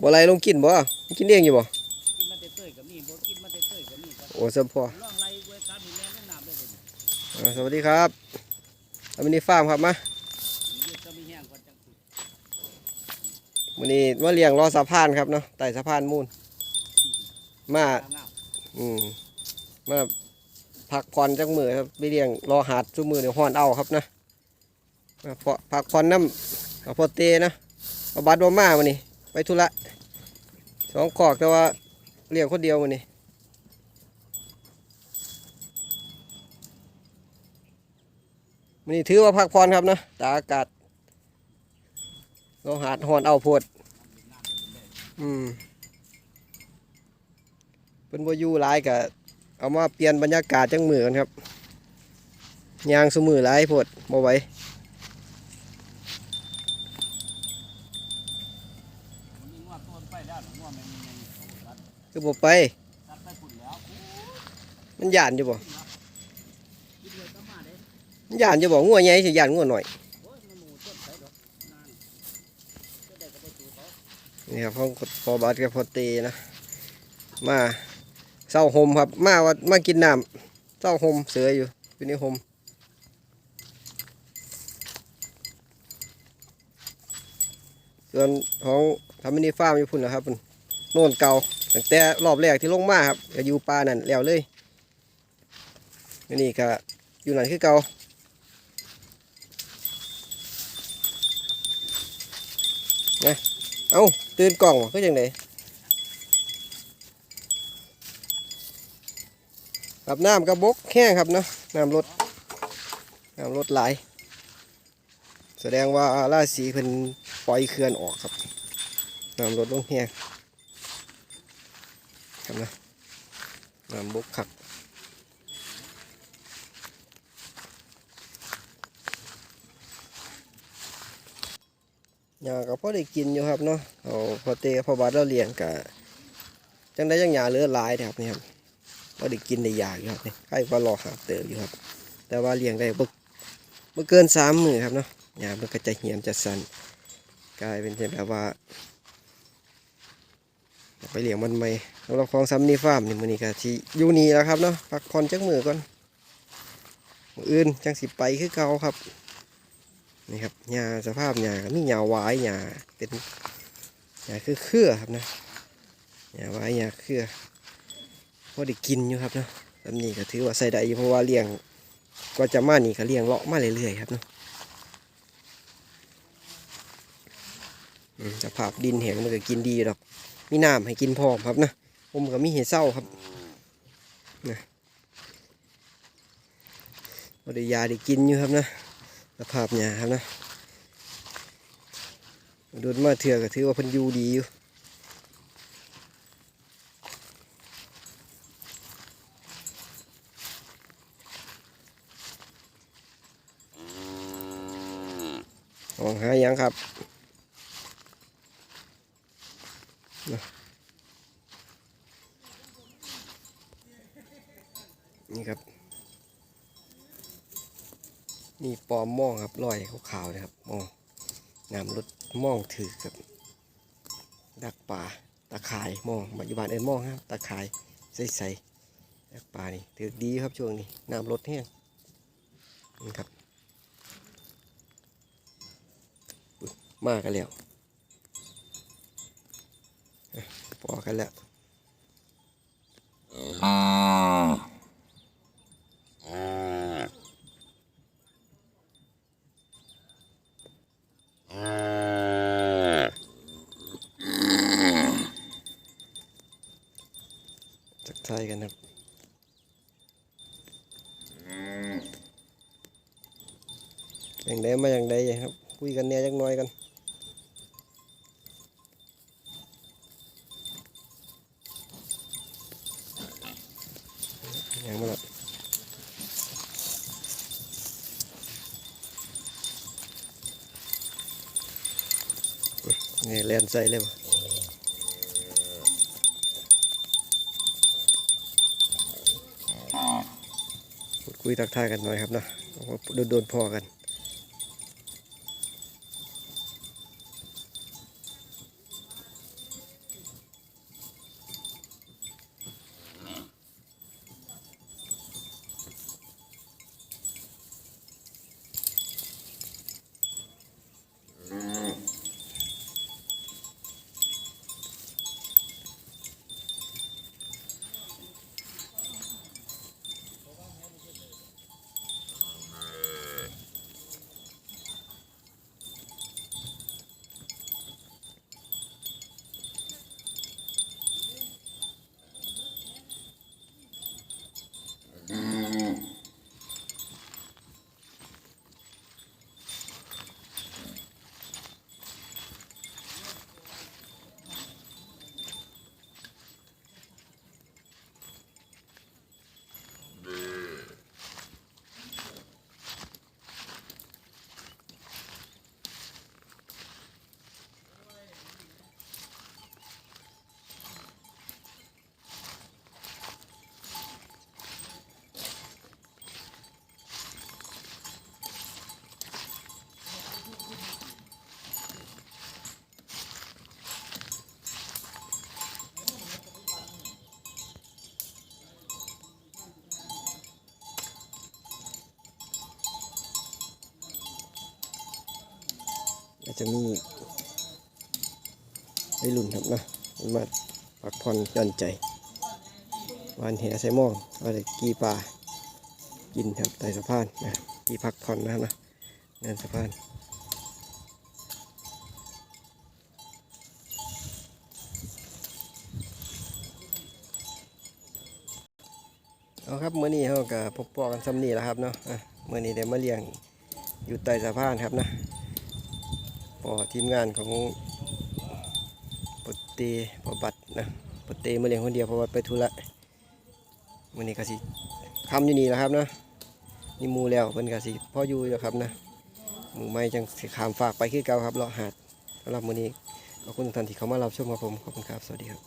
บ่ไรลงกินบ่กินเองอยู่บ่กินมาเตยก็มีบ่กินมาเตยก็มีครับโอ้สมพอลองไล่ไว้ตามนี่แม่นน้ำเลยเด้ออ่าสวัสดีครับอามินีฟาร์มครับมาวันนี้มาเลี้ยงรอสะพานครับเนาะไต่สะพานมูลมาอืมมาพักผ่อนจักมือครับไปเลี้ยงรอหาดซุมือเดี๋ยวฮ้อนเอาครับนะมาพักผ่อนน้ำเอาพอเตนะเอาบัตรบ่มาวันนี้ ไปธุระสองขอกแต่ว่าเลี้ยงคนเดียววันนี้วันนี้ถือว่าพักผ่อนครับนะตากอากาศเราหาดฮ้อนเอาโพดอืมเป็นบ่อยู่หลายกะเอามาเปลี่ยนบรรยากาศจังมือกันครับยางสมือหลายโพดบ่ไหว ๆมันมีงวดต้นไปแล้วงวดมันมีไงตัด คือบ่ไปตัดไปพุ่นแล้วมันย่านอยู่บ่มันหย่านอยู่บ่งัวใหญ่สิย่านงัวหน่อย นี่ครับขอพอบาดกับพอเตนะ มาเศร้าหมครับ มาว่ามากินน้ำเศร้าหมเสืออยู่อยู่ในห่มส่วนของทำมินิฟาร์มอยู่พุ่นนะครับพุ่นโน่นเก่า ตั้งแต่รอบแรกที่ลงมาครับก็อยู่ป่านั่นแล้วเลยนนี่ก็อยู่นั่นคือเก่าเอาตื่นกล่องวะคือจังไดกับน้ำกระบกแห้งครับเนาะน้ำลดน้ำลดหลาย แสดงว่าราศีเพิ่นปล่อยเขื่อนออกครับน้ำลดลงแห้ง ครับนะน้ำบกขักยาก็พอได้กินอยู่ครับเนาะเอาพอเตะพอบาดเราเลี้ยงกะจังได้จังยาเหลือหลายนะครับนี่ครับพอได้กินได้ยาอยู่ครับนี่ใครว่ารอหาเติบอยู่ครับ แต่ว่าเลี้ยงได้บ่บ่อเกินสามมือครับเนาะยามันก็จะเหี่ยมจะสั่นกลายเป็นแบบว่า ไปเลี้ยงมันใหม่สำหรับของซัมนี่ฟาร์มนี่มือนี้ก็สิอยู่นี่แล้วครับเนาะพักผ่อนจักมือก่อนอื่นจังสิไปคือเก่าครับนี่ครับหญ้าสภาพหญ้ามีหญ้าวายหญ้าเป็นหญ้าคือเครือครับนะหญ้าวายหญ้าเครือพอได้กินอยู่ครับเนาะแบบนี้ก็ถือว่าใส่ได้อยู่เพราะว่าเลี้ยงก็จะมานี่ก็เลี้ยงเลาะมาเรื่อยๆครับเนาะสภาพดินแห้งมันก็กินดีดอก มีน้ำให้กินพร้อมครับนะผมก็มีเห็ดเศร้าครับนะก็ได้ยาได้กินอยู่ครับนะสภาพเนี่ยครับนะดูดมาเถื่อก็ถือว่าพันยูดีอยู่มองหายังครับ นี่ครับ นี่ปอมม่องครับรอยขาวๆนะครับมองน้ำรถม่องถือครับ ดักป่าตะข่ายมองปัจจุบันเอ็นมองครับตะข่ายใสๆดักป่านี่ถือดีครับช่วงนี้น้ำรถแห้งนี่ครับมากันแล้ว พอกันแล้วจักทายกันครับอย่างใดมาอย่างใดครับ คุยกันเนี่ยจักน้อยกัน อย่างมาละ นี่เล่นใส่เลยบ่พูดคุยทักทายกันหน่อยครับนะโดนโดนๆพอกัน จะมีไอ้รุ่นครับนะมันมาพักผ่อนย่อนใจวานแหใส่หม้องว่าจะกีปลากินครับใต้สะพานนะกีพักผ่อนนะครับนะเดินสะพานเอาครับเมื่อนี้เขากับพบปอกันซ้ำนี่แล้วครับเนาะอะเมื่อนี้ได้มาเลี้ยงอยู่ใต้สะพานครับนะ พอทีมงานของปเตปบัตนะปดเตมาเลี้ยงคนเดียวเพราะว่าไปทุระวันนี้ก็สิคำอยู่นี่แล้วครับนะนี่มูแล้วเป็นก็สิพ่ออยู่แล้วครับนะมือไม่จังสิขามฝากไปขึ้นเก่าครับเลาะหาดสำหรับมือนี้ขอบคุณทุกท่านที่เข้ามารับชมครับผมขอบคุณครับสวัสดีครับ